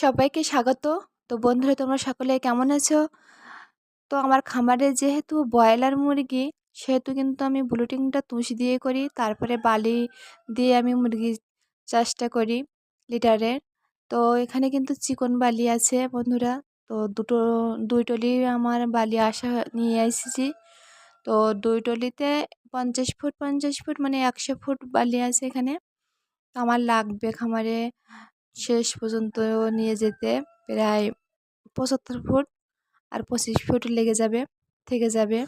সবাইকে স্বাগত। তো বন্ধুরা, তোমরা সকলে কেমন আছো? তো আমার খামারে যেহেতু ব্রয়লার মুরগি, সেহেতু কিন্তু আমি ব্লুটিংটা তুষ দিয়ে করি, তারপরে বালি দিয়ে আমি মুরগি চাষটা করি লিটারের তো এখানে কিন্তু চিকন বালি আছে বন্ধুরা, তো দুটো, দুই টলি আমার বালি আসা নিয়ে এসেছি। তো দুই টলিতে পঞ্চাশ ফুট পঞ্চাশ ফুট মানে একশো ফুট বালি আছে এখানে। আমার লাগবে খামারে শেষ পর্যন্ত নিয়ে যেতে প্রায় পঁচাত্তর ফুট আর পঁচিশ ফুট লেগে যাবে, থেকে যাবে।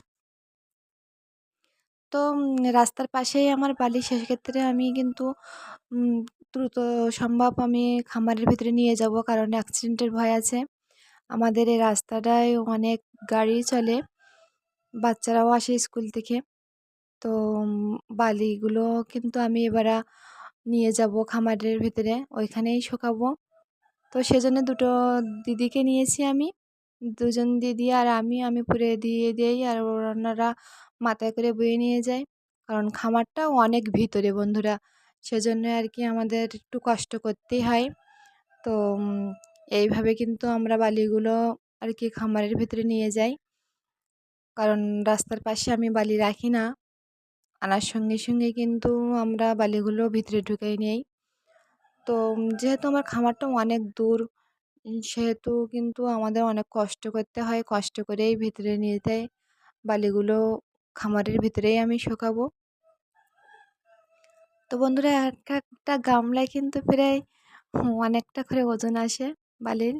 তো রাস্তার পাশেই আমার বালি সেক্ষেত্রে আমি কিন্তু দ্রুত সম্ভব আমি খামারের ভিতরে নিয়ে যাব কারণ অ্যাক্সিডেন্টের ভয় আছে। আমাদের এই রাস্তাটায় অনেক গাড়ি চলে, বাচ্চারাও আসে স্কুল থেকে। তো বালিগুলো কিন্তু আমি এবার নিয়ে যাব খামারের ভিতরে, ওইখানেই শুকাবো। তো সেজন্য দুটো দিদিকে নিয়েছি আমি। দুজন দিদি আর আমি আমি পুরে দিয়ে দিই আর ওনারা মাথায় করে বয়ে নিয়ে যায়। কারণ খামারটা অনেক ভিতরে বন্ধুরা, সেজন্য আর কি আমাদের একটু কষ্ট করতেই হয়। তো এইভাবে কিন্তু আমরা বালিগুলো আর কি খামারের ভিতরে নিয়ে যাই। কারণ রাস্তার পাশে আমি বালি রাখি না। আনার সঙ্গে সঙ্গে কিন্তু আমরা বালিগুলো ভিতরে ঢুকাই নেই। তো যেহেতু আমার খামারটা অনেক দূর সেহেতু কিন্তু আমাদের অনেক কষ্ট করতে হয়, কষ্ট করেই ভিতরে নিয়ে যায় বালিগুলো খামারের ভিতরেই আমি শুকাবো। তো বন্ধুরা, এক একটা গামলায় কিন্তু প্রায় অনেকটা করে ওজন আসে বালির।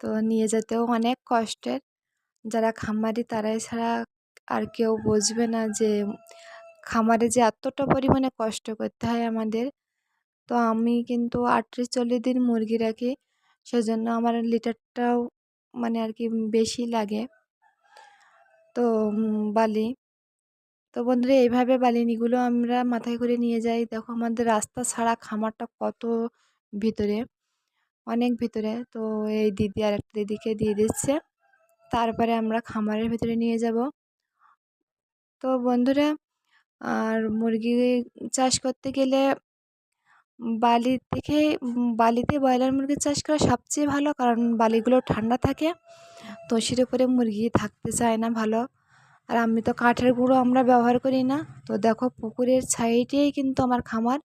তো নিয়ে যেতেও অনেক কষ্টের। যারা খামারি তারাই ছাড়া আর কেউ বুঝবে না যে খামারে যে এতটা পরিমাণে কষ্ট করতে হয় আমাদের, তো আমি কিন্তু আটত্রিশ চল্লিশ দিন মুরগি রাখি। সেজন্য আমার লিটারটাও মানে আর কি বেশি লাগে। তো বালি। তো বন্ধুরা, এইভাবে বালিনিগুলো আমরা মাথায় করে নিয়ে যাই। দেখো আমাদের রাস্তা ছাড়া খামারটা কত ভিতরে, অনেক ভিতরে। তো এই দিদি আর একটা দিদিকে দিয়ে দিচ্ছে। তারপরে আমরা খামারের ভিতরে নিয়ে যাব। তো বন্ধুরা আর মুরগি চাষ করতে গেলে বালি থেকে, বালিতে ব্রয়লার মুরগির চাষ করা সবচেয়ে ভালো কারণ বালিগুলো ঠান্ডা থাকে। তো উপরে মুরগি থাকতে চায় না ভালো। আর আমি তো কাঠের গুঁড়ো আমরা ব্যবহার করি না। তো দেখো পুকুরের সাইডেই কিন্তু আমার খামার।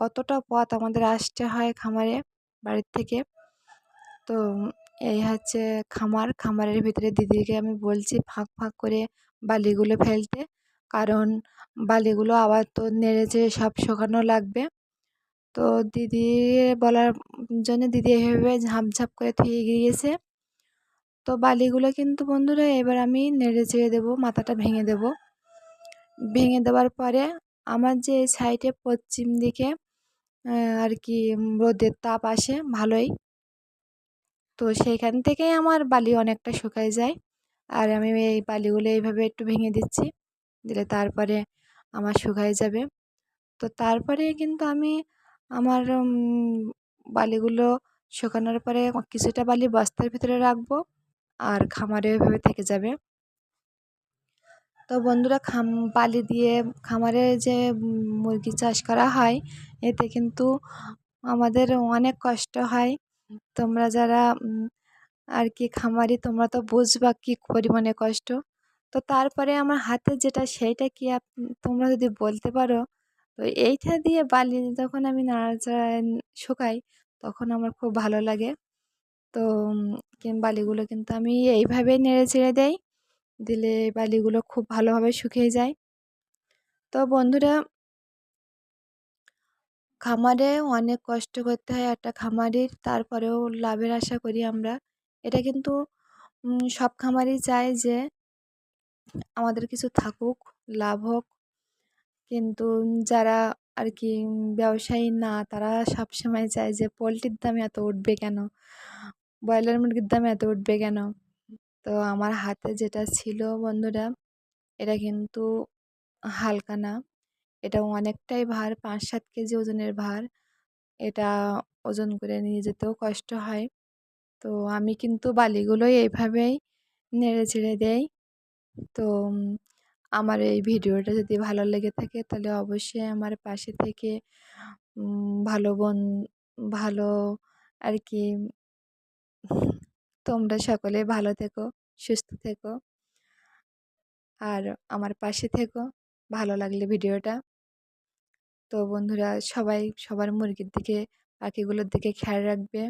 কতটা পথ আমাদের আসতে হয় খামারে, বাড়ির থেকে। তো এই হচ্ছে খামার। খামারের ভিতরে দিদিকে আমি বলছি ফাঁক ফাঁক করে বালিগুলো ফেলতে। কারণ বালিগুলো আবার তো নেড়ে নেড়েছে সব শুকানো লাগবে। তো দিদি বলার জন্য দিদি এভাবে ঝাঁপ ঝাঁপ করে থুয়ে গিয়েছে। তো বালিগুলো কিন্তু বন্ধুরা এবার আমি নেড়ে চেড়ে দেবো, মাথাটা ভেঙে দেব। ভেঙে দেওয়ার পরে আমার যে সাইডে পশ্চিম দিকে আর কি রোদের তাপ আসে ভালোই। তো সেইখান থেকেই আমার বালি অনেকটা শুকায় যায়। আর আমি এই বালিগুলো এইভাবে একটু ভেঙে দিচ্ছি। দিলে তারপরে আমার শুকায় যাবে। তো তারপরে কিন্তু আমি আমার বালিগুলো শুকানোর পরে কিছুটা বালি বস্তার ভিতরে রাখব আর খামারে ওইভাবে থেকে যাবে। তো বন্ধুরা, খাম, বালি দিয়ে খামারে যে মুরগি চাষ করা হয়, এতে কিন্তু আমাদের অনেক কষ্ট হয়। তোমরা যারা আর কি খামারি, তোমরা তো বুঝবা কী পরিমাণে কষ্ট। তো তারপরে আমার হাতে যেটা সেইটা কি তোমরা যদি বলতে পারো, তো এইটা দিয়ে বালি যখন আমি নাড়াচাড়া শুকাই, তখন আমার খুব ভালো লাগে। তো বালিগুলো কিন্তু আমি এইভাবে নেড়ে চেড়ে দেই, দিলে বালিগুলো খুব ভালোভাবে শুকিয়ে যায়। তো বন্ধুরা, খামারে অনেক কষ্ট করতে হয় একটা খামারির, তারপরেও লাভের আশা করি আমরা। এটা কিন্তু সব খামারই চায় যে আমাদের কিছু থাকুক, লাভ হোক। কিন্তু যারা আর কি ব্যবসায়ী না, তারা সবসময় চায় যে, পোলট্রির দাম এত উঠবে কেন? ব্রয়লার মুরগির দাম এত উঠবে কেন? তো আমার হাতে যেটা ছিল বন্ধুরা, এটা কিন্তু হালকা না। এটা অনেকটাই ভার পাঁচ সাত কেজি ওজনের ভার। এটা ওজন করে নিয়ে যেতেও কষ্ট হয়। তো আমি কিন্তু বালিগুলোই এইভাবেই নেড়ে ছেড়ে দেই। তো আমার এই ভিডিওটা যদি ভালো লেগে থাকে তাহলে অবশ্যই আমার পাশে থেকে ভালো বোন, ভালো আর কি, তোমরা সকলে ভালো থেকো, সুস্থ থেকো। আর আমার পাশে থেকো, ভালো লাগলে ভিডিওটা। তো বন্ধুরা সবাই সবার মুরগির দিকে, পাখিগুলোর দিকে খেয়াল রাখবে।